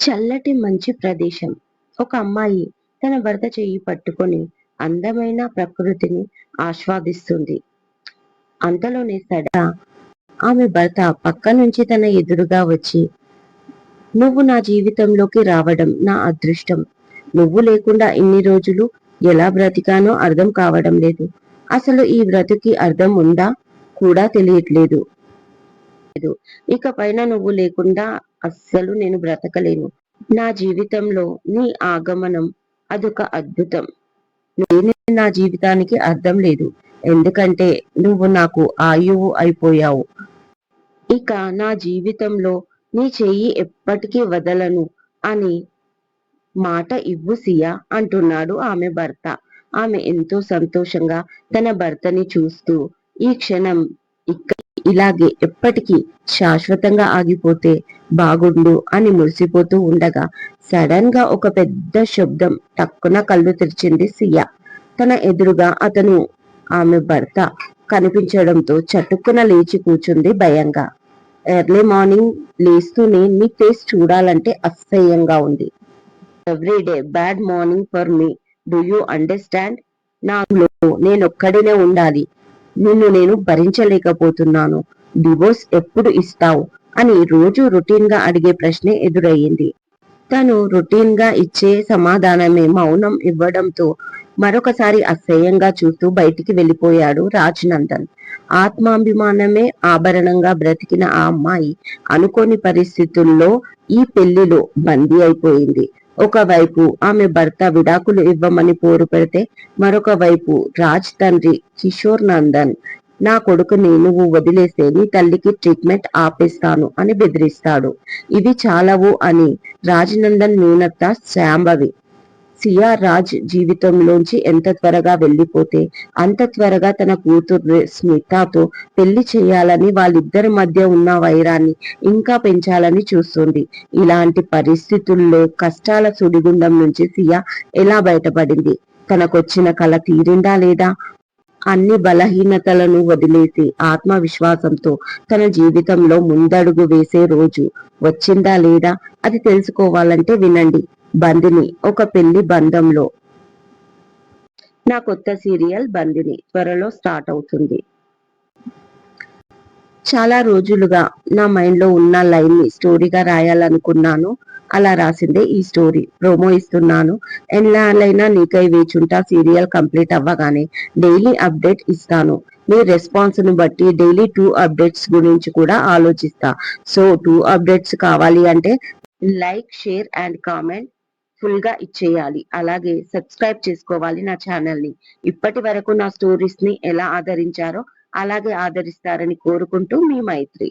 చల్లటి మంచి ప్రదేశం. ఒక అమ్మాయి తన భర్త చెయ్యి పట్టుకొని అందమైన ప్రకృతిని ఆస్వాదిస్తుంది. అంతలోనే సడా ఆమె భర్త పక్క నుంచి తన ఎదురుగా వచ్చి నువ్వు నా జీవితంలోకి రావడం నా అదృష్టం. నువ్వు లేకుండా ఇన్ని రోజులు ఎలా బ్రతికానో అర్థం కావడం లేదు. అసలు ఈ బ్రతుకి అర్థం ఉందా? కూడా తెలియట్లేదు. ఇక పైన నువ్వు లేకుండా అస్సలు నేను బ్రతకలేను. నా జీవితంలో నీ ఆగమనం అదొక అద్భుతం. నేను నా జీవితానికి అర్థం లేదు. ఎందుకంటే నువ్వు నాకు ఆయువు అయిపోయావు. ఇక నా జీవితంలో నీ చెయ్యి ఎప్పటికీ వదలను అని మాట ఇవ్వు సియా అంటున్నాడు ఆమె భర్త. ఆమె ఎంతో సంతోషంగా తన భర్తని చూస్తూ ఈ క్షణం ఇక్కడ ఇలాగే ఎప్పటికీ శాశ్వతంగా ఆగిపోతే బాగుండు అని మురిసిపోతూ ఉండగా సడన్గా ఒక పెద్ద శబ్దం టక్కున కళ్ళు తెరిచింది సియా. తన ఎదురుగా అతను ఆమె భర్త కనిపించడంతో చటుక్కున లేచి కూర్చుంది భయంగా. ఎర్లీ మార్నింగ్ లేస్తూనే నీ ఫేస్ చూడాలంటే అసహ్యంగా ఉంది. Everyday bad morning for me. Do you understand? నాకు నేనొక్కడినే ఉండాలి. నిన్ను నేను భరించలేకపోతున్నాను. డివోర్స్ ఎప్పుడు ఇస్తావు? అని రోజు రొటీన్గా అడిగే ప్రశ్నే ఎదురయ్యింది. తను రొటీన్గా ఇచ్చే సమాధానమే మౌనం ఇవ్వడంతో మరొకసారి అసహ్యంగా చూస్తూ బయటికి వెళ్ళిపోయాడు రాజ్నందన్. ఆత్మాభిమానమే ఆభరణంగా బ్రతికిన ఆ అమ్మాయి అనుకోని పరిస్థితుల్లో ఈ పెళ్ళిలో బందీ అయిపోయింది. ఒకవైపు ఆమె భర్త విడాకులు ఇవ్వమని పోరు పెడితే మరొక వైపు రాజ్ తండ్రి కిషోర్ నందన్ నా కొడుకుని నువ్వు వదిలేస్తే నీ తల్లికి ట్రీట్మెంట్ ఆపేస్తాను అని బెదిరిస్తాడు. ఇవి చాలవు అని రాజనందన్ మీనత్త శాంభవి సియా రాజ్ జీవితంలోంచి ఎంత త్వరగా వెళ్ళిపోతే అంత త్వరగా తన కూతురు స్మితతో పెళ్ళి చేయాలని వాళ్ళిద్దరి మధ్య ఉన్న వైరాన్ని ఇంకా పెంచాలని చూస్తుంది. ఇలాంటి పరిస్థితుల్లో కష్టాల సుడిగుండం నుంచి సియా ఎలా బయటపడింది? తనకొచ్చిన కళ తీరిందా లేదా? అన్ని బలహీనతలను వదిలేసి ఆత్మవిశ్వాసంతో తన జీవితంలో ముందడుగు వేసే రోజు వచ్చిందా లేదా? అది తెలుసుకోవాలంటే వినండి. బందిని ఒక పెళ్ళి బంధంలో. నా కొత్త సీరియల్ బందిని త్వరలో స్టార్ట్ అవుతుంది. చాలా రోజులుగా నా మైండ్లో ఉన్న లైన్ని స్టోరీగా రాయాలనుకున్నాను. అలా రాసిందే ఈ స్టోరీ. ప్రోమో ఇస్తున్నాను. ఎన్లాలైనా నీకై వేచుంటా సీరియల్ కంప్లీట్ అవ్వగానే డైలీ అప్డేట్ ఇస్తాను. మీ రెస్పాన్స్ను బట్టి డైలీ టూ అప్డేట్స్ గురించి కూడా ఆలోచిస్తా. సో టూ అప్డేట్స్ కావాలి అంటే లైక్ షేర్ అండ్ కామెంట్. ఫుల్గా ఇచ్చేయాలి. అలాగే సబ్స్క్రైబ్ చేసుకోవాలి నా ఛానల్ని ఇప్పటి వరకు నా స్టోరీస్ని ఎలా ఆదరించారో అలాగే ఆదరిస్తారని కోరుకుంటూ మీ మైత్రి.